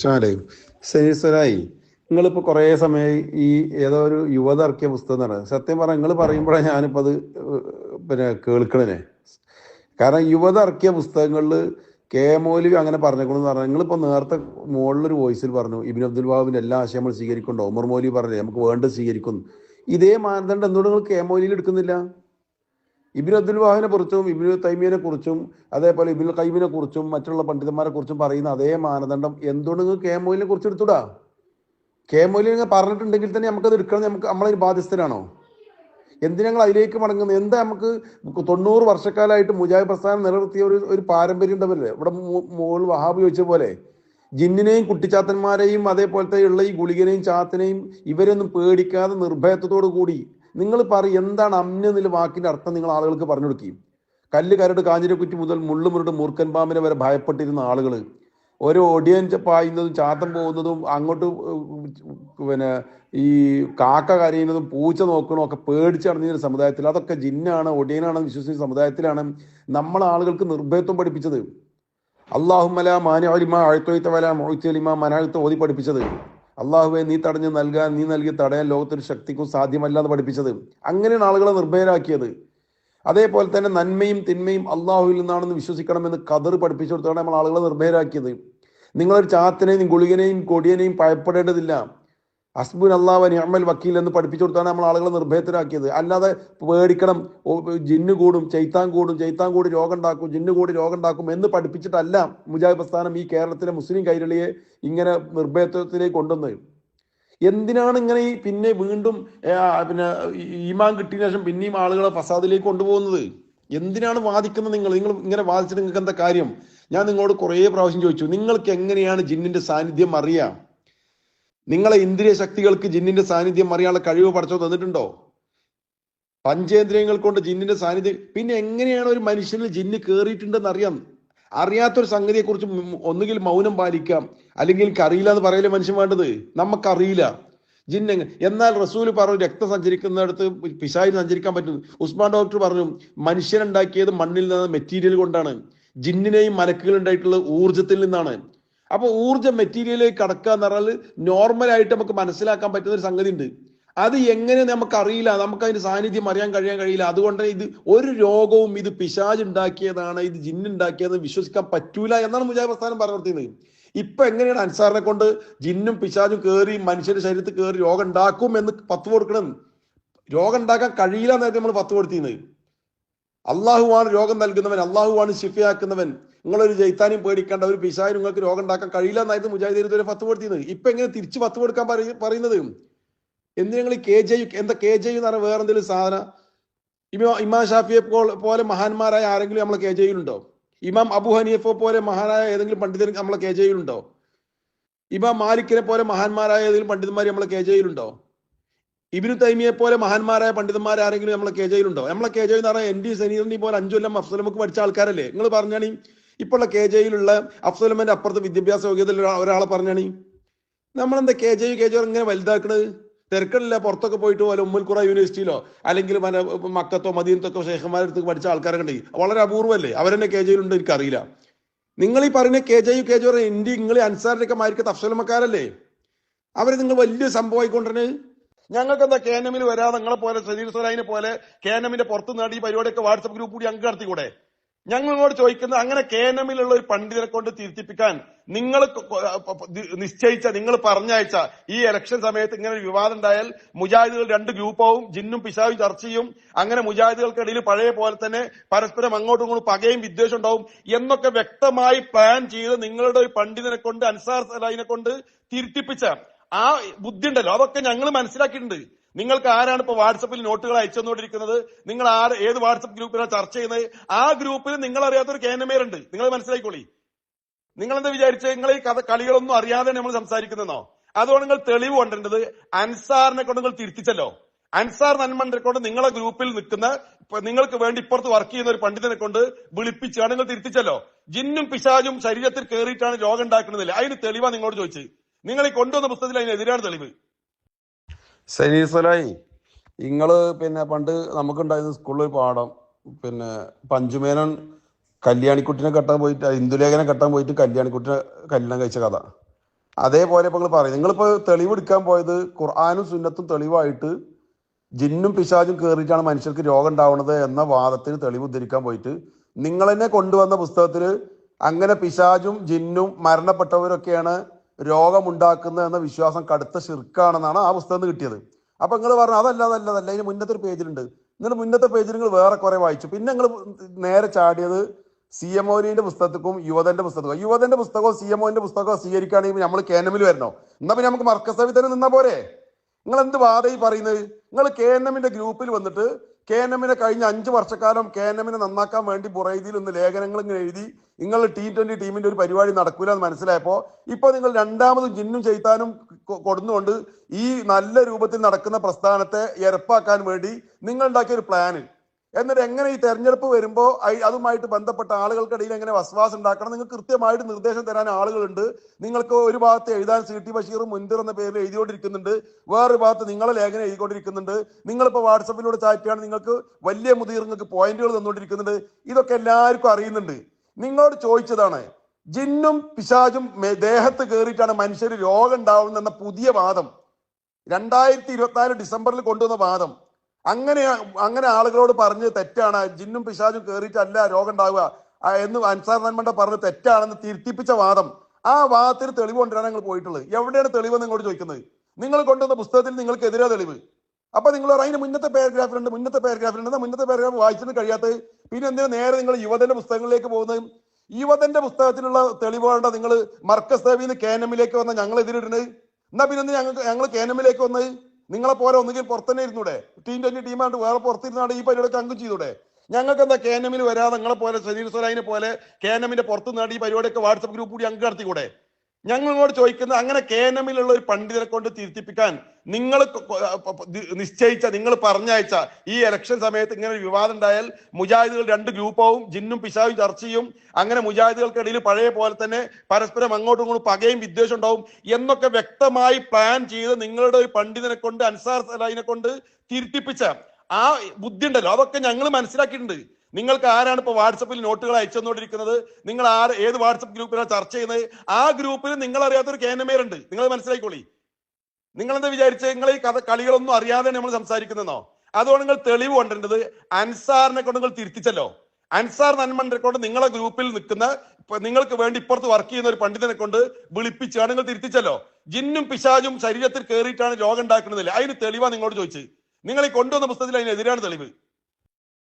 ഷാലേ സനീസരായി നിങ്ങളിപ്പോൾ കുറേ സമയം ഈ ഏതോ ഒരു യുവത ഇറക്കിയ പുസ്തകം പറയുന്നത് സത്യം പറഞ്ഞാൽ നിങ്ങൾ പറയുമ്പോഴാണ് ഞാനിപ്പോൾ അത് പിന്നെ കേൾക്കണേ കാരണം യുവത ഇറക്കിയ പുസ്തകങ്ങളിൽ കെ മൗലവി അങ്ങനെ പറഞ്ഞേക്കണമെന്ന് പറഞ്ഞാൽ നിങ്ങളിപ്പോൾ നേരത്തെ മുകളിലൊരു വോയിസിൽ പറഞ്ഞു ഇബിൻ അബ്ദുൽ ബാബുവിന്റെ എല്ലാ ആശയം നമ്മൾ സ്വീകരിക്കുന്നുണ്ടോ? ഉമർ മോലി പറഞ്ഞു നമുക്ക് വേണ്ടത് സ്വീകരിക്കുന്നു. ഇതേ മാനദണ്ഡം എന്തുകൊണ്ട് നിങ്ങൾ കെ മൗലിയിൽ എടുക്കുന്നില്ല? ഇബിൻ അബ്ദുൽ വാഹിനെ കുറിച്ചും ഇബിൻ തൈമിയനെ കുറിച്ചും അതേപോലെ ഇബിൻ കൈമിനെ കുറിച്ചും മറ്റുള്ള പണ്ഡിതന്മാരെ കുറിച്ചും പറയുന്ന അതേ മാനദണ്ഡം എന്തുകൊണ്ട് നിങ്ങൾ കെ മൊയിലിനെ കുറിച്ച് എടുത്തൂടാ? കെ മൊയിലിൽ നിങ്ങൾ പറഞ്ഞിട്ടുണ്ടെങ്കിൽ തന്നെ നമുക്കത് എടുക്കണം നമുക്ക് നമ്മളതിന് ബാധ്യസ്ഥരാണോ? എന്തിനാ ഞങ്ങൾ അതിലേക്ക് മടങ്ങുന്നത്? എന്താ നമുക്ക് തൊണ്ണൂറ് വർഷക്കാലമായിട്ട് മുജാഹിദ് പ്രസ്ഥാനം നിലനിർത്തിയ ഒരു ഒരു പാരമ്പര്യം ഉണ്ടാവില്ലേ ഇവിടെ മോൾ വഹാബ് ചോദിച്ച പോലെ ജിന്നിനെയും കുട്ടിച്ചാത്തന്മാരെയും അതേപോലത്തെ ഉള്ള ഈ ഗുളികനെയും ചാത്തനെയും ഇവരൊന്നും പേടിക്കാതെ നിർഭയത്വത്തോടു കൂടി നിങ്ങൾ പറയും എന്താണ് അമ്ന എന്നുള്ള വാക്കിന്റെ അർത്ഥം നിങ്ങൾ ആളുകൾക്ക് പറഞ്ഞു കൊടുക്കുകയും കല്ല് കരട് കാഞ്ഞിരക്കുറ്റി മുതൽ മുള്ളുമുരുട് മൂർക്കൻ പാമ്പിനെ വരെ ഭയപ്പെട്ടിരുന്ന ആളുകൾ ഓരോ ഒടിയഞ്ച പായുന്നതും ചാത്തം പോകുന്നതും അങ്ങോട്ട് പിന്നെ ഈ കാക്ക കരയുന്നതും പൂച്ച നോക്കണതും ഒക്കെ പേടിച്ച് നടന്നിരുന്ന സമുദായത്തിൽ അതൊക്കെ ജിന്നാണ് ഒടിയനാണെന്ന് വിശ്വസിക്കുന്ന സമുദായത്തിലാണ് നമ്മൾ ആളുകൾക്ക് നിർഭയത്വം പഠിപ്പിച്ചത്. അള്ളാഹുമല മാനിമ അഴുത്തൊഴുത്തവല വല മനാഴുത്ത മനാഴ്ത്ത ഓതി പഠിപ്പിച്ചത്. അള്ളാഹുവെ നീ തടഞ്ഞ് നൽകാൻ നീ നൽകി തടയാൻ ലോകത്തൊരു ശക്തിക്കും സാധ്യമല്ല എന്ന് പഠിപ്പിച്ചത്. അങ്ങനെയാണ് ആളുകളെ നിർഭയരാക്കിയത്. അതേപോലെ തന്നെ നന്മയും തിന്മയും അള്ളാഹുവിൽ നിന്നാണെന്ന് വിശ്വസിക്കണമെന്ന് കതർ പഠിപ്പിച്ചു കൊടുത്താണ് നമ്മൾ ആളുകളെ നിർഭയരാക്കിയത്. നിങ്ങളൊരു ചാത്തിനെയും ഗുളികനെയും കൊടിയനെയും ഭയപ്പെടേണ്ടതില്ല. അസ്ബുൻ അള്ളാഹ് നിഅമൽ വക്കീൽ എന്ന് പഠിപ്പിച്ചു കൊടുത്താണ് നമ്മൾ ആളുകളെ നിർഭയത്തിലാക്കിയത്. അല്ലാതെ പേടിക്കണം ജിന്ന് കൂടും ചൈത്താൻ കൂടും ചൈത്താൻ കൂടി രോഗം ഉണ്ടാക്കും ജിന്ന് കൂടി രോഗം ഉണ്ടാക്കും എന്ന് പഠിപ്പിച്ചിട്ടല്ല മുജാഹിദ് പ്രസ്ഥാനം ഈ കേരളത്തിലെ മുസ്ലിം കൈരളിയെ ഇങ്ങനെ നിർഭയത്വത്തിലേക്ക് കൊണ്ടുവന്നത്. എന്തിനാണ് ഇങ്ങനെ ഈ പിന്നെ വീണ്ടും പിന്നെ ഈമാൻ കിട്ടിയ ശേഷം പിന്നെയും ആളുകളെ ഫസാദിലേക്ക് കൊണ്ടുപോകുന്നത്? എന്തിനാണ് വാദിക്കുന്നത് നിങ്ങൾ? നിങ്ങൾ ഇങ്ങനെ വാദിച്ചിട്ട് നിങ്ങൾക്ക് എന്താ കാര്യം? ഞാൻ നിങ്ങളോട് കുറേ പ്രാവശ്യം ചോദിച്ചു നിങ്ങൾക്ക് എങ്ങനെയാണ് ജിന്നിന്റെ സാന്നിധ്യം അറിയാം? നിങ്ങളെ ഇന്ദ്രിയ ശക്തികൾക്ക് ജിന്നിന്റെ സാന്നിധ്യം അറിയാനുള്ള കഴിവ് പഠിച്ചോ തന്നിട്ടുണ്ടോ? പഞ്ചേന്ദ്രിയങ്ങൾ കൊണ്ട് ജിന്നിന്റെ സാന്നിധ്യം. പിന്നെ എങ്ങനെയാണ് ഒരു മനുഷ്യനിൽ ജിന്ന് കയറിയിട്ടുണ്ടെന്ന് അറിയാം? അറിയാത്തൊരു സംഗതിയെ കുറിച്ച് ഒന്നുകിൽ മൗനം പാലിക്കാം അല്ലെങ്കിൽ അറിയില്ല എന്ന് പറയലേ മനുഷ്യൻ വേണ്ടത്? നമുക്കറിയില്ല. ജിന്ന എന്നാൽ റസൂൽ പറഞ്ഞു രക്തം സഞ്ചരിക്കുന്നിടത്ത് പിശായി സഞ്ചരിക്കാൻ പറ്റും. ഉസ്മാൻ ഡോക്ടർ പറഞ്ഞു മനുഷ്യനുണ്ടാക്കിയത് മണ്ണിൽ നിന്ന് മെറ്റീരിയൽ കൊണ്ടാണ്. ജിന്നിനെയും മലക്കുകൾ ഉണ്ടായിട്ടുള്ള ഊർജത്തിൽ നിന്നാണ്. അപ്പൊ ഊർജ മെറ്റീരിയലിലേക്ക് കടക്കുക എന്ന് പറഞ്ഞാൽ നോർമലായിട്ട് നമുക്ക് മനസ്സിലാക്കാൻ പറ്റുന്ന ഒരു സംഗതി ഉണ്ട് അത് എങ്ങനെ നമുക്ക് അറിയില്ല നമുക്ക് അതിന്റെ സാന്നിധ്യം അറിയാൻ കഴിയാൻ കഴിയില്ല. അതുകൊണ്ട് ഇത് ഒരു രോഗവും ഇത് പിശാജ് ഉണ്ടാക്കിയതാണ് ഇത് ജിന്നുണ്ടാക്കിയത് വിശ്വസിക്കാൻ പറ്റൂല എന്നാണ് മുജാഹിദ് പ്രസ്ഥാനം പറഞ്ഞിരുന്നത് ഇപ്പൊ എങ്ങനെയാണ് അൻസാറിനെ കൊണ്ട് ജിന്നും പിശാജും കയറി മനുഷ്യന്റെ ശരീരത്തിൽ കയറി രോഗം ഉണ്ടാക്കും എന്ന് പത്ത് കൊടുക്കണം? രോഗം ഉണ്ടാക്കാൻ കഴിയില്ല എന്നായിരുന്നു നമ്മൾ പത്ത് കൊടുത്തിരുന്നത്. അള്ളാഹുവാണ് രോഗം നൽകുന്നവൻ അള്ളാഹുവാണ് ശിഫയാക്കുന്നവൻ. നിങ്ങളൊരു ജയ്ത്താനും പേടിക്കേണ്ട ഒരു പിശാനും നിങ്ങൾക്ക് രോഗം ഉണ്ടാക്കാൻ കഴിയില്ല എന്നായിരുന്നു മുജാഹിദീൻ ഇതുവരെ പത്ത് കൊടുത്തിരുന്നത് ഇപ്പൊ എങ്ങനെ തിരിച്ച് പത്ത് കൊടുക്കാൻ പറയ- പറയുന്നത്? എന്തിനു നിങ്ങൾ കെ ജെ എന്താ കെ ജെ എന്ന് പറഞ്ഞ വേറെന്തെങ്കിലും സാധന? ഇമാ ഇമാം ഷാഫിയെ പോലെ മഹാന്മാരായ ആരെങ്കിലും നമ്മളെ കെ ജെ യുണ്ടോ ഇമാം അബു ഹനീഫ പോലെ മഹാനായ ഏതെങ്കിലും പണ്ഡിതൻ നമ്മളെ കെ ജെ യുണ്ടോ ഇമാം മാലിക്കിനെ പോലെ മഹാന്മാരായ ഏതെങ്കിലും പണ്ഡിതന്മാർ നമ്മളെ കെ ജെ യുണ്ടോ ഇബിനു തൈമിയെ പോലെ മഹാന്മാരായ പണ്ഡിതന്മാർ ആരെങ്കിലും നമ്മളെ കെ ജെയിലുണ്ടോ നമ്മളെ കെ ജെ എന്ന് പറഞ്ഞാൽ എൻ ഡി സനീറിനെ പോലെ അഞ്ചു കൊല്ലം അഫ്സലമുക്ക് പഠിച്ച ആൾക്കാരല്ലേ? നിങ്ങൾ പറഞ്ഞാണി ഇപ്പോഴുള്ള കെ ജെയിലുള്ള അഫ്സലമന്റെ അപ്പുറത്ത് വിദ്യാഭ്യാസ യോഗ്യതയിൽ ഒരാളെ പറഞ്ഞാണ്. നമ്മളെന്താ K J U K J ഇങ്ങനെ വലുതാക്കണത്? തിരക്കടില്ല പുറത്തൊക്കെ പോയിട്ട് പോലെ ഉമ്മൽക്കുറ യൂണിവേഴ്സിറ്റിയിലോ അല്ലെങ്കിൽ മന മക്കത്തോ മദീനത്തൊക്കെ അടുത്ത് പഠിച്ച ആൾക്കാരൊക്കെ ഉണ്ട് വളരെ അപൂർവല്ലേ? അവരെന്നെ കെ ജെയിലുണ്ട് എനിക്കറിയില്ല. നിങ്ങൾ ഈ പറയുന്ന K J U K J India നിങ്ങൾ അൻസാറിനൊക്കെ മാരിക്കത്ത് അഫ്സലമക്കാരല്ലേ അവരെ നിങ്ങൾ വലിയ സംഭവമായിക്കൊണ്ടിരുന്നത് ഞങ്ങൾക്ക് എന്താ കെ എൻ എമ്മിൽ വരാതെ നിങ്ങളെ പോലെ സലീൽ സലാഹിനെ പോലെ കെ എൻ എമ്മിന്റെ പുറത്ത് നാടി ഈ പരിപാടിയൊക്കെ വാട്സപ്പ് ഗ്രൂപ്പ് കൂടി അങ്ങ് നടത്തിക്കൂടെ? ഞങ്ങളോട് ചോദിക്കുന്നത് അങ്ങനെ കെ എൻ എമ്മിലുള്ള ഒരു പണ്ഡിതനെ കൊണ്ട് തിരുത്തിപ്പിക്കാൻ നിങ്ങൾ നിശ്ചയിച്ച നിങ്ങൾ പറഞ്ഞയച്ച ഈ ഇലക്ഷൻ സമയത്ത് ഇങ്ങനെ ഒരു വിവാദം ഉണ്ടായാൽ മുജാഹിദുകൾ രണ്ട് ഗ്രൂപ്പാവും ജിന്നും പിശാവും ചർച്ച ചെയ്യും. അങ്ങനെ മുജാഹിദുകൾക്കിടയിൽ പഴയ പോലെ തന്നെ പരസ്പരം അങ്ങോട്ടും ഇങ്ങോട്ടും പകയും വിദ്വേഷം ഉണ്ടാവും എന്നൊക്കെ വ്യക്തമായി പ്ലാൻ ചെയ്ത് നിങ്ങളുടെ ഒരു പണ്ഡിതനെ കൊണ്ട് അൻസാർ സലാഹിനെ കൊണ്ട് തിരുത്തിപ്പിച്ച ആ ബുദ്ധി ഉണ്ടല്ലോ. അതൊക്കെ ഞങ്ങൾ മനസ്സിലാക്കിയിട്ടുണ്ട്. നിങ്ങൾക്ക് ആരാണ് ഇപ്പൊ വാട്സപ്പിൽ നോട്ടുകൾ അയച്ചുകൊണ്ടിരിക്കുന്നത് നിങ്ങൾ ആര് ഏത് വാട്സപ്പ് ഗ്രൂപ്പിലാണ് ചർച്ച ചെയ്യുന്നത്? ആ ഗ്രൂപ്പിൽ നിങ്ങൾ അറിയാത്തൊരു കേന്ദ്രമേരുണ്ട് നിങ്ങൾ മനസ്സിലാക്കിക്കോളി നിങ്ങൾ എന്താ വിചാരിച്ചത് നിങ്ങൾ ഈ കഥ കളികളൊന്നും അറിയാതെ നമ്മൾ സംസാരിക്കുന്നതെന്നോ അതുകൊണ്ട് നിങ്ങൾ തെളിവ് കൊണ്ടിരുന്നത് അൻസാറിനെ കൊണ്ട് നിങ്ങൾ തിരുത്തിച്ചല്ലോ. അൻസാർ നന്മനെ കൊണ്ട് നിങ്ങളെ ഗ്രൂപ്പിൽ നിൽക്കുന്ന നിങ്ങൾക്ക് വേണ്ടി ഇപ്പുറത്ത് വർക്ക് ചെയ്യുന്ന ഒരു പണ്ഡിതനെ കൊണ്ട് വിളിപ്പിച്ചാണ് നിങ്ങൾ തിരുത്തിച്ചല്ലോ. ജിന്നും പിശാചും ശരീരത്തിൽ കയറിയിട്ടാണ് രോഗം ഉണ്ടാക്കുന്നതില്ല അതിന് തെളിവാ നിങ്ങളോട് ചോദിച്ചത്. നിങ്ങൾ ഈ കൊണ്ടുവന്ന പുസ്തകത്തിൽ അതിനെതിരാണ് തെളിവ്. സനീസലായി നിങ്ങൾ പിന്നെ പണ്ട് നമുക്കുണ്ടായിരുന്ന സ്കൂളിൽ പാഠം പിന്നെ പഞ്ചുമേനൻ കല്യാണിക്കുട്ടിനെ കെട്ടാൻ പോയിട്ട് ഇന്ദുലേഖനെ കെട്ടാൻ പോയിട്ട് കല്യാണിക്കുട്ടിനെ കല്യാണം കഴിച്ച കഥ. അതേപോലെ ഇപ്പൊ നിങ്ങൾ പറയും നിങ്ങളിപ്പോ തെളിവെടുക്കാൻ പോയത് ഖുർആാനും സുന്നത്തും തെളിവായിട്ട് ജിന്നും പിശാചും കയറിയിട്ടാണ് മനുഷ്യർക്ക് രോഗം ഉണ്ടാവുന്നത് എന്ന വാദത്തിന് തെളിവ് ഉദ്ധരിക്കാൻ പോയിട്ട് നിങ്ങൾ തന്നെ കൊണ്ടുവന്ന പുസ്തകത്തിൽ അങ്ങനെ പിശാചും ജിന്നും മരണപ്പെട്ടവരൊക്കെയാണ് രോഗമുണ്ടാക്കുന്നത് എന്ന വിശ്വാസം കടുത്ത ശിർക്കാണെന്നാണ് ആ പുസ്തകം കിട്ടിയത്. അപ്പൊ നിങ്ങൾ പറഞ്ഞു അതല്ല അതല്ല അതല്ല അതിന് മുന്നത്തെ ഒരു പേജിലുണ്ട്. എന്നിട്ട് മുന്നത്തെ പേജിൽ നിങ്ങൾ വേറെ കുറെ വായിച്ചു. പിന്നെ നിങ്ങൾ നേരെ ചാടിയത് സി എം ഒനിന്റെ പുസ്തകത്തിക്കും യുവതന്റെ പുസ്തകവും യുവതന്റെ പുസ്തകവും സി എം ഒന്റെ പുസ്തകവും സ്വീകരിക്കുകയാണെങ്കിൽ നമ്മൾ കെ എൻ എമ്മിൽ വരണോ? എന്നാ പിന്നെ നമുക്ക് മർക്കസവി തന്നെ നിന്നാ പോരെ? നിങ്ങൾ എന്ത് വാദയി പറയുന്നത്? നിങ്ങൾ കെ എൻ എമ്മിന്റെ ഗ്രൂപ്പിൽ വന്നിട്ട് കെ എൻ എമ്മിനെ കഴിഞ്ഞ അഞ്ച് വർഷക്കാലം കെ എൻ എമ്മിനെ നന്നാക്കാൻ വേണ്ടി ബുറൈദിയിൽ ഒന്ന് ലേഖനങ്ങൾ ഇങ്ങനെ എഴുതി നിങ്ങൾ ടി ട്വന്റി ടീമിന്റെ ഒരു പരിപാടി നടക്കൂല എന്ന് മനസ്സിലായപ്പോ ഇപ്പൊ നിങ്ങൾ രണ്ടാമതും ജിന്നും ചെയ്താനും കൊടുന്നുകൊണ്ട് ഈ നല്ല രൂപത്തിൽ നടക്കുന്ന പ്രസ്ഥാനത്തെ എരപ്പാക്കാൻ വേണ്ടി നിങ്ങൾ ഉണ്ടാക്കിയ ഒരു പ്ലാന് എന്നിട്ട് എങ്ങനെ ഈ തെരഞ്ഞെടുപ്പ് വരുമ്പോൾ അതുമായിട്ട് ബന്ധപ്പെട്ട ആളുകൾക്കിടയിൽ എങ്ങനെ വസ്വാസം ഉണ്ടാക്കണം? നിങ്ങൾക്ക് കൃത്യമായിട്ട് നിർദ്ദേശം തരാൻ ആളുകളുണ്ട്. നിങ്ങൾക്ക് ഒരു ഭാഗത്ത് എഴുതാൻ സി ടി ബഷീർ മുൻതിർ എന്ന പേരിൽ എഴുതിക്കൊണ്ടിരിക്കുന്നുണ്ട്. വേറൊരു ഭാഗത്ത് നിങ്ങളെ ലേഖനം എഴുതിക്കൊണ്ടിരിക്കുന്നുണ്ട്. നിങ്ങളിപ്പോൾ വാട്സപ്പിലൂടെ ചാറ്റ് ചെയ്യാണ് നിങ്ങൾക്ക് വലിയ മുതിർ നിങ്ങൾക്ക് പോയിന്റുകൾ തന്നുകൊണ്ടിരിക്കുന്നുണ്ട് ഇതൊക്കെ എല്ലാവർക്കും അറിയുന്നുണ്ട്. നിങ്ങളോട് ചോദിച്ചതാണ് ജിന്നും പിശാചും ദേഹത്ത് കയറിയിട്ടാണ് മനുഷ്യർ രോഗം ഉണ്ടാവുന്ന പുതിയ വാദം. രണ്ടായിരത്തി ഇരുപത്തിനാല് ഡിസംബറിൽ കൊണ്ടുവന്ന വാദം. അങ്ങനെ അങ്ങനെ ആളുകളോട് പറഞ്ഞ് തെറ്റാണ്. ജിന്നും പിശാചും കയറിയിട്ടല്ല രോഗം ഉണ്ടാവുക എന്ന് അൻസാർ നന്മണ്ട പറഞ്ഞ് തെറ്റാണെന്ന് തിരുത്തിപ്പിച്ച വാദം. ആ വാദത്തിന് തെളിവ് കൊണ്ടുവരാൻ നിങ്ങൾ പോയിട്ടുള്ളത്. എവിടെയാണ് തെളിവ് നിങ്ങളോട് ചോദിക്കുന്നത്? നിങ്ങൾ കൊണ്ടുവന്ന പുസ്തകത്തിൽ നിങ്ങൾക്ക് എതിരെ തെളിവ്. അപ്പൊ നിങ്ങൾ അതിന് മുന്നത്തെ പാരഗ്രാഫിലുണ്ട് മുന്നത്തെ പാരഗ്രാഫിലുണ്ട്. മുന്നത്തെ പാരഗ്രാഫ് വായിച്ചിട്ട് കഴിയാത്തത് പിന്നെ എന്തിനാ നേരെ നിങ്ങൾ യുവതന്റെ പുസ്തകങ്ങളിലേക്ക് പോകുന്നത്? യുവതന്റെ പുസ്തകത്തിലുള്ള തെളിവുകളുടെ നിങ്ങൾ മർക്കസ് ദേവിന്ന് കേനമിലേക്ക് വന്ന ഞങ്ങൾ എതിരിടുന്നത് എന്നാ പിന്നെ ഞങ്ങൾ ഞങ്ങൾ കേനമിലേക്ക് വന്നത്? നിങ്ങളെ പോലെ ഒന്നുകിൽ പുറത്തന്നെ ഇരുന്നൂടെ? ടീം ട്വന്റി ടീമായിട്ട് വേറെ പുറത്തിരുന്നാണ് ഈ പരിപാടിയൊക്കെ അങ്ങ് ചെയ്തൂടെ? ഞങ്ങൾക്ക് എന്താ കെ എൻ എമ്മിൽ വരാതെ നിങ്ങളെ പോലെ സനീർ സ്വരാജിനെ പോലെ കെ എൻ എമ്മിന്റെ പുറത്തുനിന്നാണ് ഈ പരിപാടിയൊക്കെ വാട്സപ്പ് ഗ്രൂപ്പ് കൂടി അങ്ക് നടത്തിക്കൂടെ? ഞങ്ങളോട് ചോദിക്കുന്നത് അങ്ങനെ കെ എൻ എമ്മിലുള്ള ഒരു പണ്ഡിതനെ കൊണ്ട് തിരുത്തിപ്പിക്കാൻ നിങ്ങൾ നിശ്ചയിച്ച നിങ്ങൾ പറഞ്ഞയച്ച ഈ ഇലക്ഷൻ സമയത്ത് ഇങ്ങനെ ഒരു വിവാദം ഉണ്ടായാൽ മുജാഹിദുകൾ രണ്ട് ഗ്രൂപ്പാവും ജിന്നും പിശാവും ചർച്ച ചെയ്യും. അങ്ങനെ മുജാഹിദുകൾക്കിടയിൽ പഴയ പോലെ തന്നെ പരസ്പരം അങ്ങോട്ടും ഇങ്ങോട്ടും പകയും വിദ്വേഷം ഉണ്ടാവും എന്നൊക്കെ വ്യക്തമായി പ്ലാൻ ചെയ്ത് നിങ്ങളുടെ ഒരു പണ്ഡിതനെ കൊണ്ട് അൻസാർ സലാഹിനെ കൊണ്ട് തിരുത്തിപ്പിച്ച ആ ബുദ്ധി ഉണ്ടല്ലോ. അതൊക്കെ ഞങ്ങൾ മനസ്സിലാക്കിയിട്ടുണ്ട്. നിങ്ങൾക്ക് ആരാണ് ഇപ്പൊ വാട്സപ്പിൽ നോട്ടുകൾ അയച്ചുകൊണ്ടിരിക്കുന്നത് നിങ്ങൾ ആര് ഏത് വാട്സപ്പ് ഗ്രൂപ്പിലാണ് ചർച്ച ചെയ്യുന്നത്? ആ ഗ്രൂപ്പിൽ നിങ്ങൾ അറിയാത്ത അറിയാത്തൊരു കേനമേരുണ്ട്. നിങ്ങൾ മനസ്സിലാക്കിക്കോളി നിങ്ങൾ എന്താ വിചാരിച്ചത് നിങ്ങൾ ഈ കഥ കളികളൊന്നും അറിയാതെ നമ്മൾ സംസാരിക്കുന്നതെന്നോ? അതുകൊണ്ട് നിങ്ങൾ തെളിവ് കൊണ്ടിരുന്നത് അൻസാറിനെ കൊണ്ട് നിങ്ങൾ തിരുത്തിച്ചല്ലോ. അൻസാർ നന്മനെ കൊണ്ട് നിങ്ങളെ ഗ്രൂപ്പിൽ നിൽക്കുന്ന നിങ്ങൾക്ക് വേണ്ടി ഇപ്പുറത്ത് വർക്ക് ചെയ്യുന്ന ഒരു പണ്ഡിതനെ കൊണ്ട് വിളിപ്പിച്ചാണ് നിങ്ങൾ തിരുത്തിച്ചല്ലോ. ജിന്നും പിശാചും ശരീരത്തിൽ കയറിയിട്ടാണ് രോഗം ഉണ്ടാക്കുന്നതില്ല അതിന് തെളിവാ നിങ്ങളോട് ചോദിച്ചത്. നിങ്ങൾ ഈ കൊണ്ടുവന്ന പുസ്തകത്തിൽ അതിനെതിരാണ് തെളിവ്.